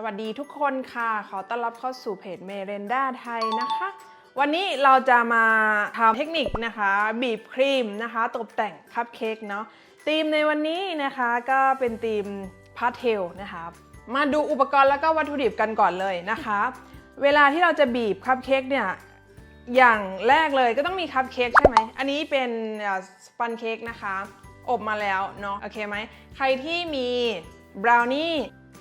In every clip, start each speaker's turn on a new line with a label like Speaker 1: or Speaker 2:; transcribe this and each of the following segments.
Speaker 1: สวัสดีทุกคนค่ะ ขอต้อนรับเข้าสู่เพจเมเรนด้าไทยนะคะ วันนี้เราจะมาทำเทคนิคนะคะ บีบครีมนะคะ ตกแต่งคัพเค้กเนาะธีมในวันนี้นะคะก็เป็นธีมพาสเทลนะคะ มาดูอุปกรณ์แล้วก็วัตถุดิบกันก่อนเลยนะคะ เวลาที่เราจะบีบคัพเค้กเนี่ยอย่างแรกเลยก็ต้องมีคัพเค้กใช่ไหม อันนี้เป็นสปันเค้กนะคะ อบมาแล้วเนาะโอเคไหม ใครที่มีบราวนี่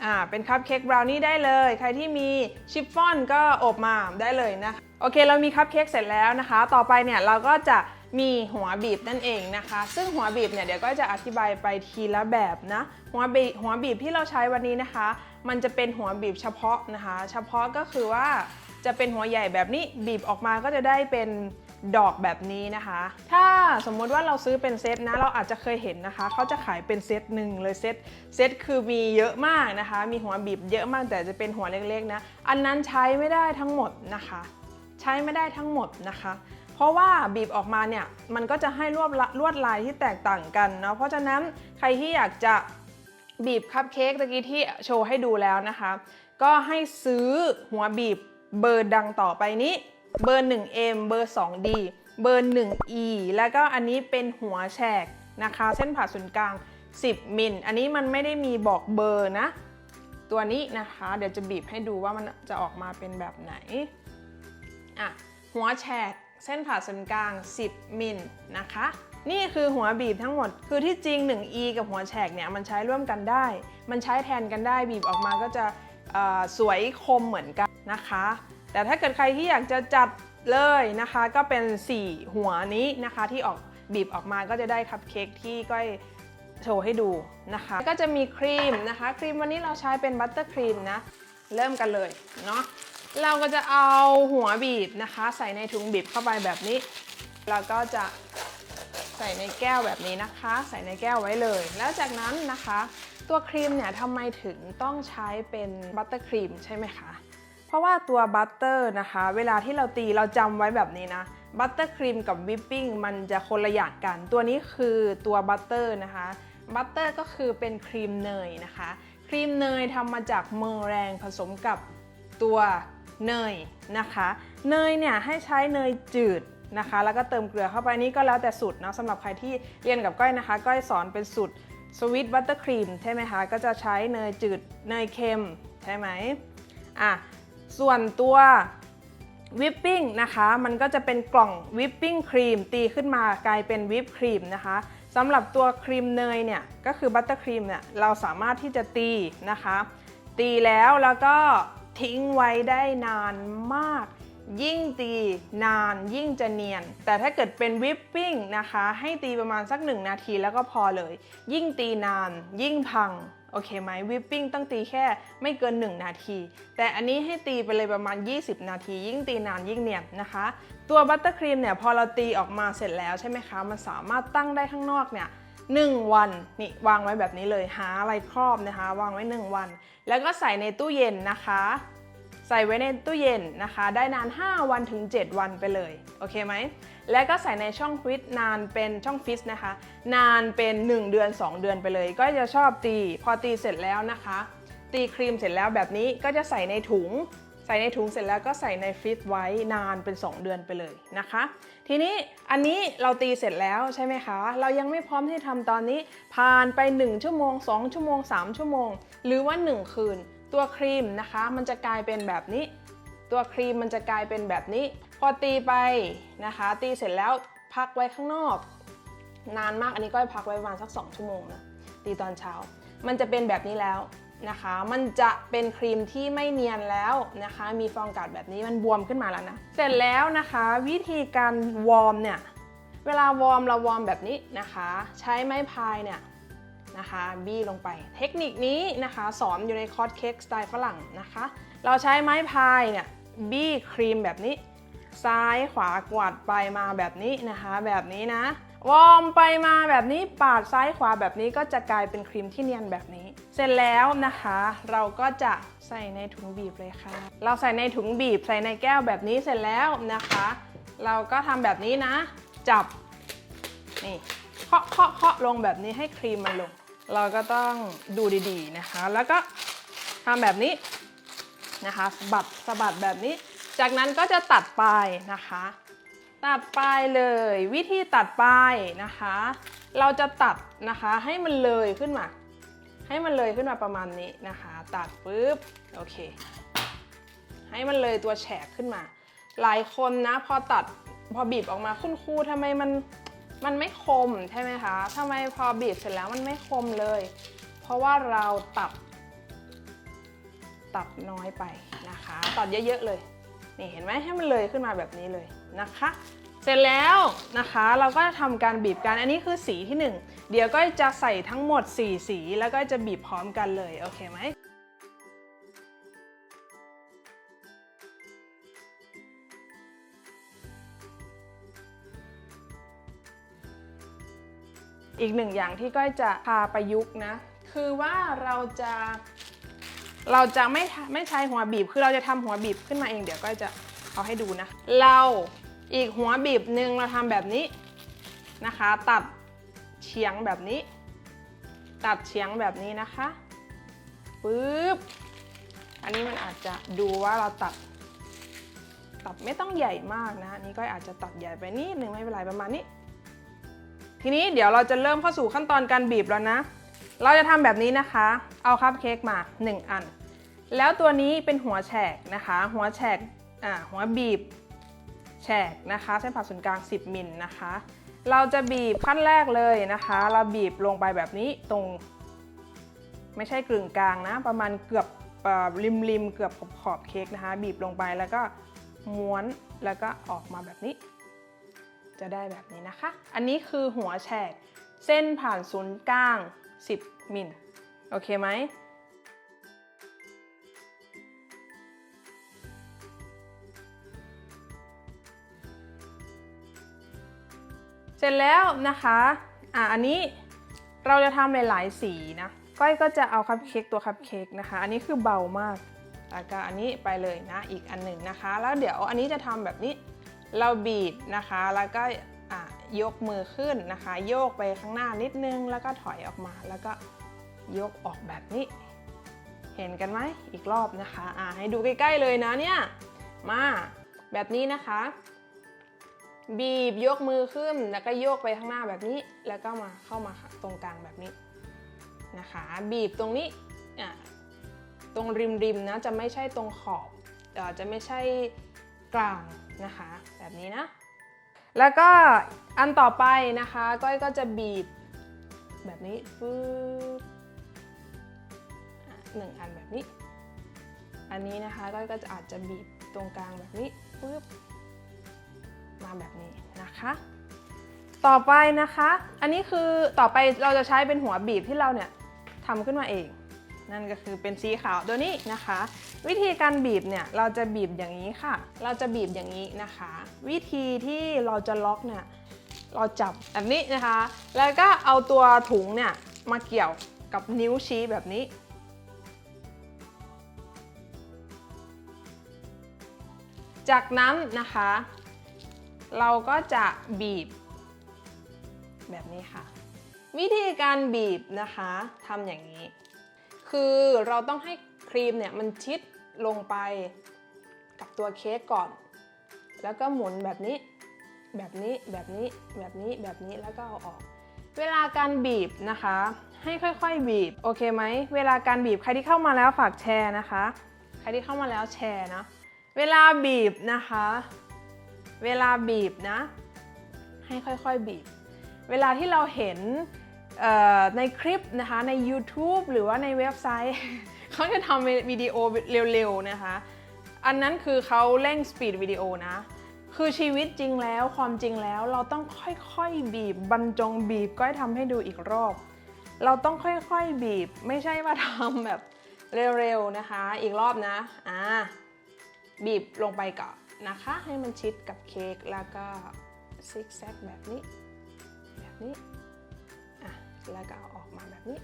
Speaker 1: อ่าเป็นคัพเค้กบราวนี่ได้เลย ใครที่มีชิฟฟ่อนก็อบมาได้เลยนะคะโอเคเรามีคัพเค้กเสร็จแล้วนะคะ ต่อไปเนี่ยเราก็จะมีหัวบีบนั่นเองนะคะ ซึ่งหัวบีบเนี่ยเดี๋ยวก็จะอธิบายไปทีละแบบนะหัวบีบหัวบีบที่เราใช้วันนี้นะคะ มันจะเป็นหัวบีบเฉพาะนะคะ เฉพาะก็คือว่าจะเป็นหัวใหญ่แบบนี้บีบออกมาก็จะได้เป็น ดอกแบบนี้นะคะ ถ้าสมมุติว่าเราซื้อเป็นเซตนะ เราอาจจะเคยเห็นนะคะ เขาจะขายเป็นเซตหนึ่งเลยเซต เซตคือมีเยอะมากนะคะ มีหัวบีบเยอะมากแต่จะเป็นหัวเล็กๆนะ อันนั้นใช้ไม่ได้ทั้งหมดนะคะ ใช้ไม่ได้ทั้งหมดนะคะ เพราะว่าบีบออกมาเนี่ย มันก็จะให้ลวดลลวดลายที่แตกต่างกันเนาะ เพราะฉะนั้นใครที่อยากจะบีบคัพเค้กตะกี้ที่โชว์ให้ดูแล้วนะคะ ก็ให้ซื้อหัวบีบเบอร์ดังต่อไปนี้ เบอร์ 1M เบอร์ 2D เบอร์ 1E แล้วก็อันนี้เป็นหัวแฉกนะคะ เส้นผ่าศูนย์กลาง 10 มิล อันนี้มันไม่ได้มีบอกเบอร์นะ ตัวนี้นะคะ เดี๋ยวจะบีบให้ดูว่ามันจะออกมาเป็นแบบไหน อะ หัวแฉกเส้นผ่าศูนย์กลาง 10 มิลนะคะ นี่คือหัวบีบทั้งหมด คือที่จริง 1E กับหัวแฉกเนี่ยมันใช้ร่วมกันได้ มันใช้แทนกันได้บีบออกมาก็จะสวยคมเหมือนกันนะคะ แต่ถ้าเกิดใครที่อยากจะจัดเลยนะคะ ก็เป็น 4 หัวนี้นะคะที่ออกบีบออกมาก็จะได้คัพเค้กที่ก้อยโชว์ให้ดูนะคะ ก็จะมีครีมนะคะ ครีมวันนี้เราใช้เป็นบัตเตอร์ครีมนะ เริ่มกันเลยเนาะเราก็จะเอาหัวบีบนะคะ ใส่ในถุงบีบเข้าไปแบบนี้แล้วก็จะใส่ในแก้วแบบนี้นะคะ ใส่ในแก้วไว้เลย แล้วจากนั้นนะคะ ตัวครีมเนี่ยทำไมถึงต้องใช้เป็นบัตเตอร์ครีมใช่ไหมคะ เพราะว่าตัวบัตเตอร์นะคะ เวลาที่เราตีเราจำไว้แบบนี้นะบัตเตอร์ครีมกับวิปปิ้งมันจะคนละอย่างกัน ตัวนี้คือตัวบัตเตอร์นะคะบัตเตอร์ก็คือเป็นครีมเนยนะคะ ครีมเนยทำมาจากเมอแรงผสมกับตัวเนยนะคะ เนยเนี่ยให้ใช้เนยจืดนะคะ แล้วก็เติมเกลือเข้าไปนี่ก็แล้วแต่สูตรเนาะสำหรับใครที่เรียนกับก้อยนะคะ ก้อยสอนเป็นสูตรสวิตบัตเตอร์ครีมใช่ไหมคะ ก็จะใช้เนยจืดเนยเค็มใช่ไหมอะ ส่วนตัววิปปิ้งนะคะมันก็จะเป็นกล่องวิปปิ้งครีมตีขึ้นมากลายเป็นวิปครีมนะคะสำหรับตัวครีมเนยเนี่ยก็คือบัตเตอร์ครีมเนี่ยเราสามารถที่จะตีนะคะ ตีแล้วแล้วก็ทิ้งไว้ได้นานมาก ยิ่งตีนานยิ่งจะเนียน แต่ถ้าเกิดเป็นวิปปิ้งนะคะ ให้ตีประมาณสักหนึ่งนาทีแล้วก็พอเลย ยิ่งตีนานยิ่งพัง โอเคไหมวิปปิ้งต้องตีแค่ไม่เกิน 1 นาที แต่อันนี้ให้ตีไปเลยประมาณ 20 นาที ยิ่งตีนานยิ่งเนียนนะคะ ตัวบัตเตอร์ครีมเนี่ยพอเราตีออกมาเสร็จแล้วใช่ไหมคะมันสามารถตั้งได้ข้างนอกเนี่ยหนึ่งวันนี่วางไว้แบบนี้เลยหาอะไรครอบนะคะ วางไว้ 1 วัน แล้วก็ใส่ในตู้เย็นนะคะ ใส่ไว้ในตู้เย็นนะคะ ได้นาน 5 วันถึง 7 วันไปเลย โอเคไหม แล้วก็ใส่ในช่องฟรีซนานเป็นช่องฟรีซนะคะ นานเป็น 1 เดือน 2 เดือนไปเลย ก็จะชอบตี พอตีเสร็จแล้วนะคะ ตีครีมเสร็จแล้วแบบนี้ก็จะใส่ในถุง ใส่ในถุงเสร็จแล้วก็ใส่ในฟรีซไว้นานเป็น 2 เดือนไปเลยนะคะ ทีนี้อันนี้เราตีเสร็จแล้วใช่ไหมคะ เรายังไม่พร้อมที่ทำตอนนี้ ผ่านไป 1 ชั่วโมง 2 ชั่วโมง 3 ชั่วโมง หรือว่า 1 คืน ตัวครีมนะคะ มันจะกลายเป็นแบบนี้ ตัวครีมมันจะกลายเป็นแบบนี้ พอตีไปนะคะ ตีเสร็จแล้วพักไว้ข้างนอก นานมากอันนี้ก็พักไว้ประมาณสัก 2 ชั่วโมงนะตีตอนเช้า มันจะเป็นแบบนี้แล้วนะคะ มันจะเป็นครีมที่ไม่เนียนแล้วนะคะ มีฟองกาศแบบนี้มันบวมขึ้นมาแล้วนะ เสร็จแล้วนะคะ วิธีการวอร์มเนี่ย เวลาวอร์มเราวอร์มแบบนี้นะคะ ใช้ไม้พายเนี่ย นะคะบี้ลงไป เทคนิคนี้นะคะสอนอยู่ในคอร์สเค้กสไตล์ฝรั่งนะคะ เราใช้ไม้พายเนี่ยบี้ครีมแบบนี้ ซ้ายขวากวาดไปมาแบบนี้นะคะแบบนี้นะ วอร์มไปมาแบบนี้ปาดซ้ายขวาแบบนี้ก็จะกลายเป็นครีมที่เนียนแบบนี้ เสร็จแล้วนะคะ เราก็จะใส่ในถุงบีบเลยค่ะ เราใส่ในถุงบีบใส่ในแก้วแบบนี้เสร็จแล้วนะคะ เราก็ทำแบบนี้นะ จับนี่เคาะเคาะเคาะลงแบบนี้ให้ครีมมันลง เราก็ต้องดูดีๆนะคะ แล้วก็ทำแบบนี้นะคะสะบัดสะบัดแบบนี้ จากนั้นก็จะตัดปลายนะคะ ตัดปลายเลย วิธีตัดปลายนะคะ เราจะตัดนะคะให้มันเลยขึ้นมา ให้มันเลยขึ้นมาประมาณนี้นะคะ ตัดปุ๊บโอเค ให้มันเลยตัวแฉกขึ้นมา หลายคนนะพอตัดพอบีบออกมาคุณครูทำไมมัน มันไม่คมใช่ไหมคะทำไมพอบีบเสร็จแล้วมันไม่คมเลย เพราะว่าเราตัด ตัดน้อยไปนะคะ ตัดเยอะๆเลย นี่เห็นไหมให้มันเลยขึ้นมาแบบนี้เลยนะคะ เสร็จแล้วนะคะเราก็จะทำการบีบกัน อันนี้คือสีที่ 1 เดี๋ยวก็จะใส่ทั้งหมด 4 สี แล้วก็จะบีบพร้อมกันเลย โอเคไหม อีกหนึ่งอย่างที่ก้อยจะพาประยุกต์นะ คือว่าเราจะเราจะไม่ไม่ใช้หัวบีบ คือเราจะทำหัวบีบขึ้นมาเอง เดี๋ยวก็จะเอาให้ดูนะ เราอีกหัวบีบหนึ่งเราทำแบบนี้นะคะ ตัดเฉียงแบบนี้ ตัดเฉียงแบบนี้นะคะปึ๊บอันนี้มันอาจจะดูว่าเราตัด ตัดไม่ต้องใหญ่มากนะนนี้ก็อาจจะตัดใหญ่ไปนิดนึงไม่เป็นไรประมาณนี้ ทีนี้เดี๋ยวเราจะเริ่มเข้าสู่ขั้นตอนการบีบแล้วนะ เราจะทำแบบนี้นะคะ เอาคัพเค้กมา 1 อัน แล้วตัวนี้เป็นหัวแฉกนะคะ หัวแฉกอ่าหัวบีบแฉกนะคะเส้นผ่าศูนย์กลาง 10มิลนะคะ เราจะบีบขั้นแรกเลยนะคะ เราบีบลงไปแบบนี้ตรง ไม่ใช่กึ่งกลางนะ ประมาณเกือบริมริมๆเกือบขอบขอบเค้กนะคะ บีบลงไปแล้วก็ม้วนแล้วก็ออกมาแบบนี้ จะได้แบบนี้นะคะ อันนี้คือหัวแฉก เส้นผ่านศูนย์กลาง 10 มิล โอเคไหม เสร็จแล้วนะคะ อะอันนี้เราจะทำหลายๆสีนะ ก้อยก็จะเอาคัพเค้กตัวคัพเค้กนะคะ อันนี้คือเบามากแล้วก็อันนี้ไปเลยนะ อีกอันหนึ่งนะคะ แล้วเดี๋ยวอันนี้จะทำแบบนี้ เราบีบนะคะ แล้วก็ยกมือขึ้นนะคะ โยกไปข้างหน้านิดนึง แล้วก็ถอยออกมา แล้วก็ยกออกแบบนี้ เห็นกันไหมอีกรอบนะคะอะให้ดูใกล้ๆเลยนะเนี่ย มาแบบนี้นะคะ บีบยกมือขึ้น แล้วก็โยกไปข้างหน้าแบบนี้ แล้วก็มาเข้ามาตรงกลางแบบนี้นะคะ บีบตรงนี้อะตรงริมๆนะจะไม่ใช่ตรงขอบอจะไม่ใช่กลางนะคะ แบบนี้นะ แล้วก็อันต่อไปนะคะ ก้อยก็จะบีบแบบนี้ปึ๊บหนึ่งอันแบบนี้ อันนี้นะคะก้อยก็จะอาจจะบีบตรงกลางแบบนี้ปึ๊บมาแบบนี้นะคะ ต่อไปนะคะ อันนี้คือต่อไปเราจะใช้เป็นหัวบีบที่เราเนี่ยทำขึ้นมาเอง นั่นก็คือเป็นสีขาวตัวนี้นะคะ วิธีการบีบเนี่ยเราจะบีบอย่างนี้ค่ะ เราจะบีบอย่างนี้นะคะ วิธีที่เราจะล็อกเนี่ยเราจับแบบนี้นะคะ แล้วก็เอาตัวถุงเนี่ยมาเกี่ยวกับนิ้วชี้แบบนี้จากนั้นนะคะ เราก็จะบีบ แบบนี้ค่ะ วิธีการบีบนะคะทำอย่างนี้ คือเราต้องให้ครีมเนี่ยมันชิดลงไปกับตัวเค้กก่อน แล้วก็หมุนแบบนี้ แบบนี้ แบบนี้ แบบนี้ แบบนี้ แล้วก็เอาออก เวลาการบีบนะคะ ให้ค่อยๆบีบ โอเคไหม เวลาการบีบ ใครที่เข้ามาแล้วฝากแชร์นะคะ ใครที่เข้ามาแล้วแชร์นะ เวลาบีบนะคะ เวลาบีบนะ ให้ค่อยๆบีบ เวลาที่เราเห็น ในคลิปนะคะใน YouTube หรือว่าในเว็บไซต์ เขาจะทำวิดีโอเร็วๆนะคะ อันนั้นคือเขาเร่งสปีดวิดีโอนะ คือชีวิตจริงแล้วความจริงแล้วเราต้องค่อยๆบีบบรรจงบีบก็ให้ทำให้ดูอีกรอบ เราต้องค่อยๆบีบ ไม่ใช่ว่าทำแบบเร็วๆนะคะ อีกรอบนะอ่าบีบลงไปก่อนนะคะ ให้มันชิดกับเค้กแล้วก็ซิกแซกแบบนี้แบบนี้ แล้วก็เอาออกมาแบบนี้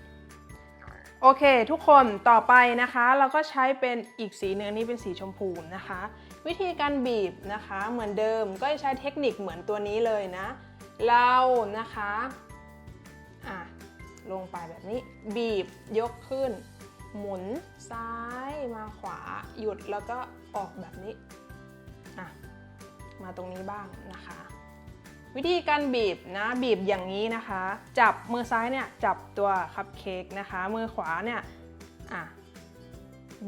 Speaker 1: โอเค ทุกคนต่อไปนะคะ เราก็ใช้เป็นอีกสีหนึ่งอันนี้เป็นสีชมพูนะคะ วิธีการบีบนะคะเหมือนเดิมก็จะใช้เทคนิคเหมือนตัวนี้เลยนะ เรานะคะอะลงไปแบบนี้ บีบยกขึ้น หมุนซ้ายมาขวาหยุดแล้วก็ออกแบบนี้อะมาตรงนี้บ้างนะคะ วิธีการบีบนะบีบอย่างนี้นะคะ จับมือซ้ายเนี่ยจับตัวคัพเค้กนะคะ มือขวาเนี่ยอะ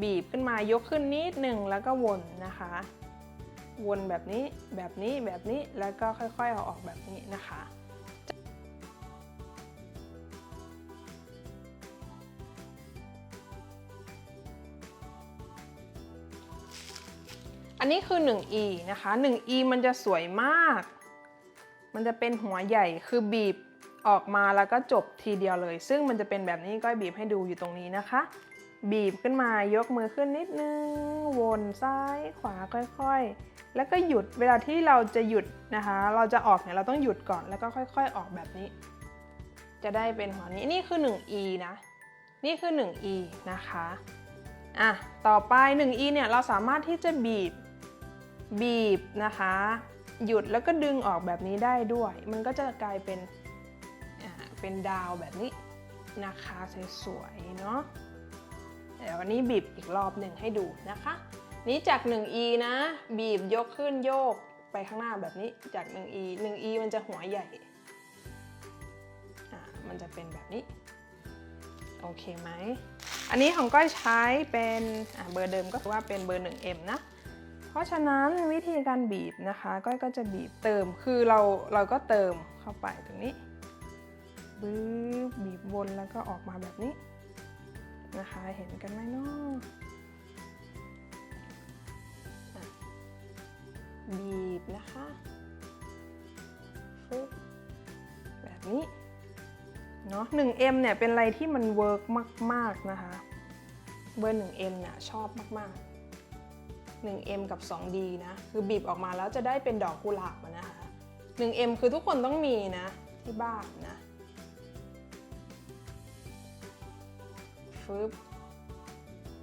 Speaker 1: บีบขึ้นมายกขึ้นนิดหนึ่งแล้วก็วนนะคะ วนแบบนี้แบบนี้แบบนี้แล้วก็ค่อยๆเอาออกแบบนี้นะคะอันนี้คือ 1e นะคะ 1e มันจะสวยมาก มันจะเป็นหัวใหญ่คือบีบออกมาแล้วก็จบทีเดียวเลย ซึ่งมันจะเป็นแบบนี้ก้อยบีบให้ดูอยู่ตรงนี้นะคะ บีบขึ้นมายกมือขึ้นนิดนึง วนซ้ายขวาค่อยๆ แล้วก็หยุดเวลาที่เราจะหยุดนะคะ เราจะออกเนี่ยเราต้องหยุดก่อนแล้วก็ค่อย ๆ ออกแบบนี้ จะได้เป็นหัวนี้นี่คือ 1e นะ นี่คือ 1e นะคะอะต่อไป 1e เนี่ยเราสามารถที่จะบีบบีบนะคะ หยุดแล้วก็ดึงออกแบบนี้ได้ด้วย มันก็จะกลายเป็นเป็นดาวแบบนี้นะคะสวยๆเนาะเดี๋ยววันนี้บีบอีกรอบหนึ่งให้ดูนะคะ นี้จาก 1e นะ บีบยกขึ้นโยกไปข้างหน้าแบบนี้จาก 1e 1e มันจะหัวใหญ่อ่ามันจะเป็นแบบนี้ โอเคไหม อันนี้ของก้อยใช้เป็นอ่าเบอร์เดิมก็คือว่าเป็นเบอร์ 1m นะเพ ราะฉะนั้นวิธีการบีบนะคะก้อยก็จะบีบเติมคือเราเราก็เติมเข้าไปตรงนี้บึ้บบีบวนแล้วก็ออกมาแบบนี้นะคะ เห็นกันไหมเนาะบีบนะคะฟึบแบบนี้เนาะ 1M เนี่ยเป็นอะไรที่มันเวิร์กมาก ๆ นะคะ เบอร์ 1M เนี่ยชอบมาก ๆ 1M กับ 2D นะ คือบีบออกมาแล้วจะได้เป็นดอกกุหลาบอะนะคะ 1M คือทุกคนต้องมีนะ ที่บ้านนะฟึบ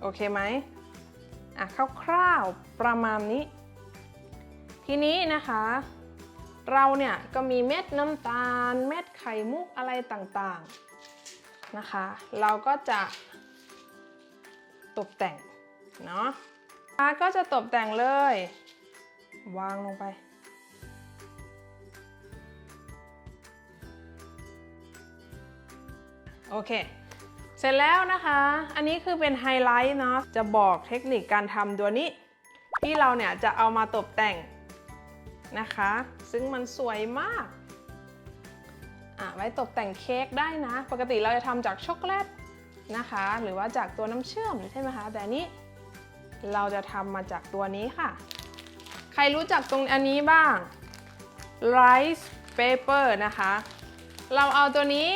Speaker 1: โอเคไหมอะคร่าวๆประมาณนี้ ทีนี้นะคะ เราเนี่ยก็มีเม็ดน้ำตาล เม็ดไข่มุกอะไรต่างๆนะคะ เราก็จะตกแต่งเนาะ ก็จะตกแต่งเลย วางลงไป โอเค เสร็จแล้วนะคะ อันนี้คือเป็นไฮไลท์เนาะ จะบอกเทคนิคการทำตัวนี้ ที่เราเนี่ยจะเอามาตกแต่งนะคะ ซึ่งมันสวยมากอะไว้ตกแต่งเค้กได้นะ ปกติเราจะทำจากช็อกโกแลตนะคะ หรือว่าจากตัวน้ำเชื่อมใช่ไหมคะ แต่นี้ เราจะทำมาจากตัวนี้ค่ะ ใครรู้จักตรงอันนี้บ้าง rice paper นะคะ เราเอาตัวนี้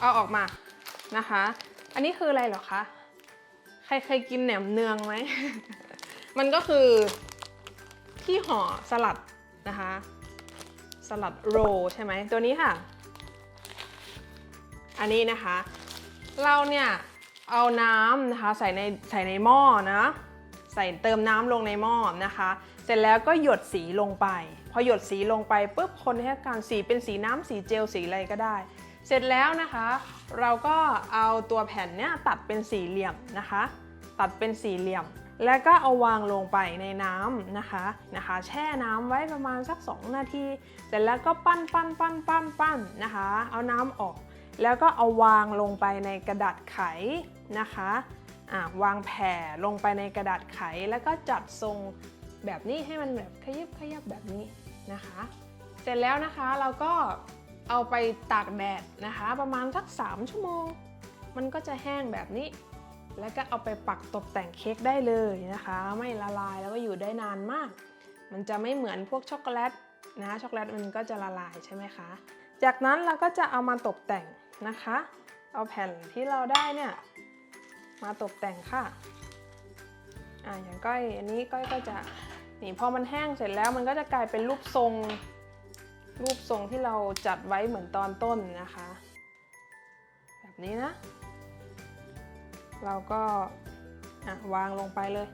Speaker 1: เอาออกมานะคะ อันนี้คืออะไรหรอคะ ใครเคยกินแหนมเนืองไหม มันก็คือที่ห่อสลัดนะคะ สลัดโรลใช่ไหมตัวนี้ค่ะ อันนี้นะคะ เราเนี่ย เอาน้ำนะคะใส่ในใส่ในหม้อนะ ใส่เติมน้ำลงในหม้อนะคะ เสร็จแล้วก็หยดสีลงไป พอหยดสีลงไปปุ๊บคนให้การสีเป็นสีน้ำสีเจลสีอะไรก็ได้ เสร็จแล้วนะคะ เราก็เอาตัวแผ่นเนี้ยตัดเป็นสี่เหลี่ยมนะคะ ตัดเป็นสี่เหลี่ยม แล้วก็เอาวางลงไปในน้ำนะคะนะคะ แช่น้ำไว้ประมาณสัก 2 นาที เสร็จแล้วก็ปั้นปั้นปั้นปั้นปั้นนะคะ เอาน้ำออกแล้วก็เอาวางลงไปในกระดาษไข นะคะอ่าวางแผ่ลงไปในกระดาษไขแล้วก็จัดทรงแบบนี้ให้มันแบบขยับขยับแบบนี้นะคะ เสร็จแล้วนะคะเราก็เอาไปตากแดดนะคะ ประมาณสัก 3 ชั่วโมง มันก็จะแห้งแบบนี้ แล้วก็เอาไปปักตกแต่งเค้กได้เลยนะคะ ไม่ละลายแล้วก็อยู่ได้นานมาก มันจะไม่เหมือนพวกช็อกโกแลตนะช็อกโกแลตมันก็จะละลายใช่ไหมคะ จากนั้นเราก็จะเอามาตกแต่งนะคะ เอาแผ่นที่เราได้เนี่ย มาตกแต่งค่ะอ่าอย่างก้อยอันนี้ก้อยก็จะนี่พอมันแห้งเสร็จแล้วมันก็จะกลายเป็นรูปทรง รูปทรงที่เราจัดไว้เหมือนตอนต้นนะคะ แบบนี้นะ เราก็อะวางลงไปเลย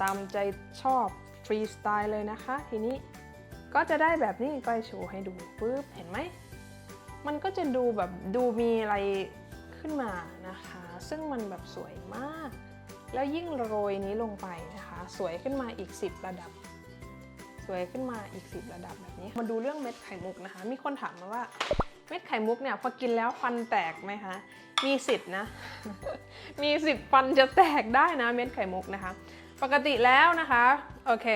Speaker 1: ตามใจชอบฟรีสไตล์เลยนะคะ ทีนี้ก็จะได้แบบนี้ก้อยโชว์ให้ดูปุ๊บเห็นไหม มันก็จะดูแบบดูมีอะไรขึ้นมานะคะ ซึ่งมันแบบสวยมาก แล้วยิ่งโรยนี้ลงไปนะคะ สวยขึ้นมาอีก 10 ระดับ สวยขึ้นมาอีก 10 ระดับแบบนี้ มาดูเรื่องเม็ดไข่มุกนะคะ มีคนถามมาว่าเม็ดไข่มุกเนี่ยพอกินแล้วฟันแตกไหมคะ มีสิทธิ์นะ มีสิทธิ์ฟันจะแตกได้นะเม็ดไข่มุกนะคะ ปกติแล้วนะคะโอเค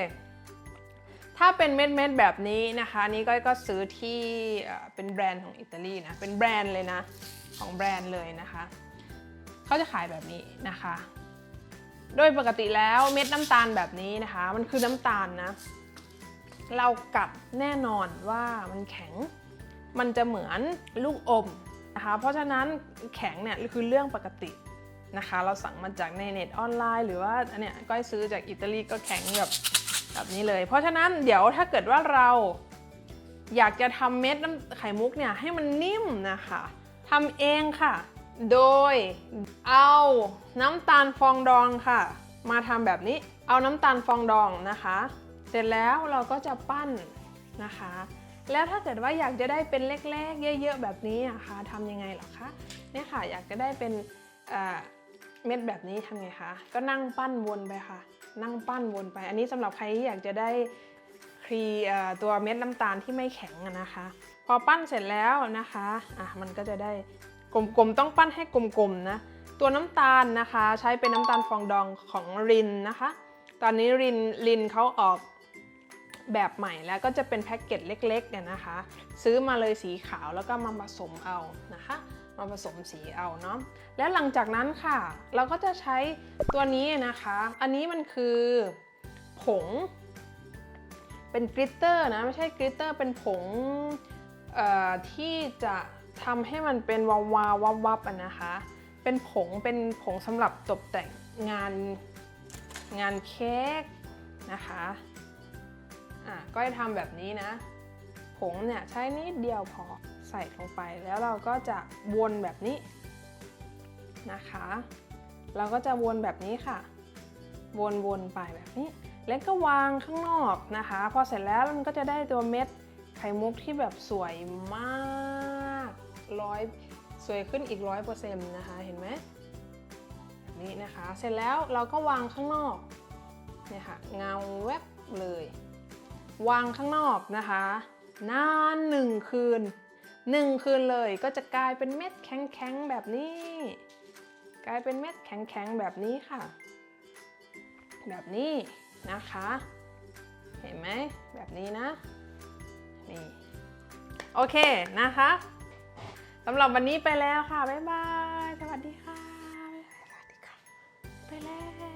Speaker 1: ถ้าเป็นเม็ดเม็ดๆแบบนี้นะคะนี่ก็ก็ซื้อที่เป็นแบรนด์ของอิตาลีนะเป็นแบรนด์เลยนะของแบรนด์เลยนะคะ เขาจะขายแบบนี้นะคะ โดยปกติแล้วเม็ดน้ำตาลแบบนี้นะคะ มันคือน้ำตาลนะ เรากัดแน่นอนว่ามันแข็ง มันจะเหมือนลูกอมนะคะ เพราะฉะนั้นแข็งเนี่ยคือเรื่องปกตินะคะ เราสั่งมาจากในเน็ตออนไลน์ หรือว่าอันเนี้ยก้อยซื้อจากอิตาลีก็แข็งแบบแบบนี้เลย เพราะฉะนั้นเดี๋ยวถ้าเกิดว่าเราอยากจะทำเม็ดน้ำไข่มุกเนี่ยให้มันนิ่มนะคะทำเองค่ะ โดยเอาน้ำตาลฟองดองค่ะ มาทำแบบนี้ เอาน้ำตาลฟองดองนะคะ เสร็จแล้วเราก็จะปั้นนะคะ แล้วถ้าเกิดว่าอยากจะได้เป็นเล็กๆ เยอะๆ แบบนี้นะคะทำยังไงหรอคะเนี่ยค่ะอยากจะได้เป็นเม็ดแบบนี้ทำไงคะ ก็นั่งปั้นวนไปค่ะ นั่งปั้นวนไป อันนี้สำหรับใครที่อยากจะได้ครีตัวเม็ดน้ำตาลที่ไม่แข็งนะคะ พอปั้นเสร็จแล้วนะคะ อะมันก็จะได้ กลมๆ ต้องปั้นให้กลมๆนะ ตัวน้ำตาลนะคะ ใช้เป็นน้ำตาลฟองดองของรินนะคะ ตอนนี้รินรินเขาออกแบบใหม่แล้วก็จะเป็นแพ็กเกจเล็กๆเนี่ยนะคะ ซื้อมาเลยสีขาวแล้วก็มาผสมเอานะคะ มาผสมสีเอาเนาะแล้วหลังจากนั้นค่ะ เราก็จะใช้ตัวนี้นะคะ อันนี้มันคือผง เป็นกริตเตอร์นะ ไม่ใช่กริตเตอร์เป็นผงที่จะ ทำให้มันเป็นวาวาวับวับๆอะนะคะ เป็นผงเป็นผงสำหรับตกแต่งงานงานเค้กนะคะอะก็จะทำแบบนี้นะ ผงเนี่ยใช้นิดเดียวพอใส่ลงไปแล้วเราก็จะวนแบบนี้นะคะ เราก็จะวนแบบนี้ค่ะ วนๆไปแบบนี้ แล้วก็วางข้างนอกนะคะ พอเสร็จแล้วมันก็จะได้ตัวเม็ดไข่มุกที่แบบสวยมาก ร้อยสวยขึ้นอีกร้อยเปอร์เซ็นต์นะคะเห็นไหมแบบนี้นะคะเสร็จแล้วเราก็วางข้างนอกเนี่ยค่ะเงาแวบเลย วางข้างนอกนะคะนานหนึ่งคืนหนึ่งคืนเลยก็จะกลายเป็นเม็ดแข็งๆแบบนี้ กลายเป็นเม็ดแข็งๆแบบนี้ค่ะ แบบนี้นะคะ เห็นไหมแบบนี้นะนี่โอเคนะคะ สำหรับวันนี้ไปแล้วค่ะ บ๊ายบาย สวัสดีค่ะ สวัสดีค่ะ ไปแล้ว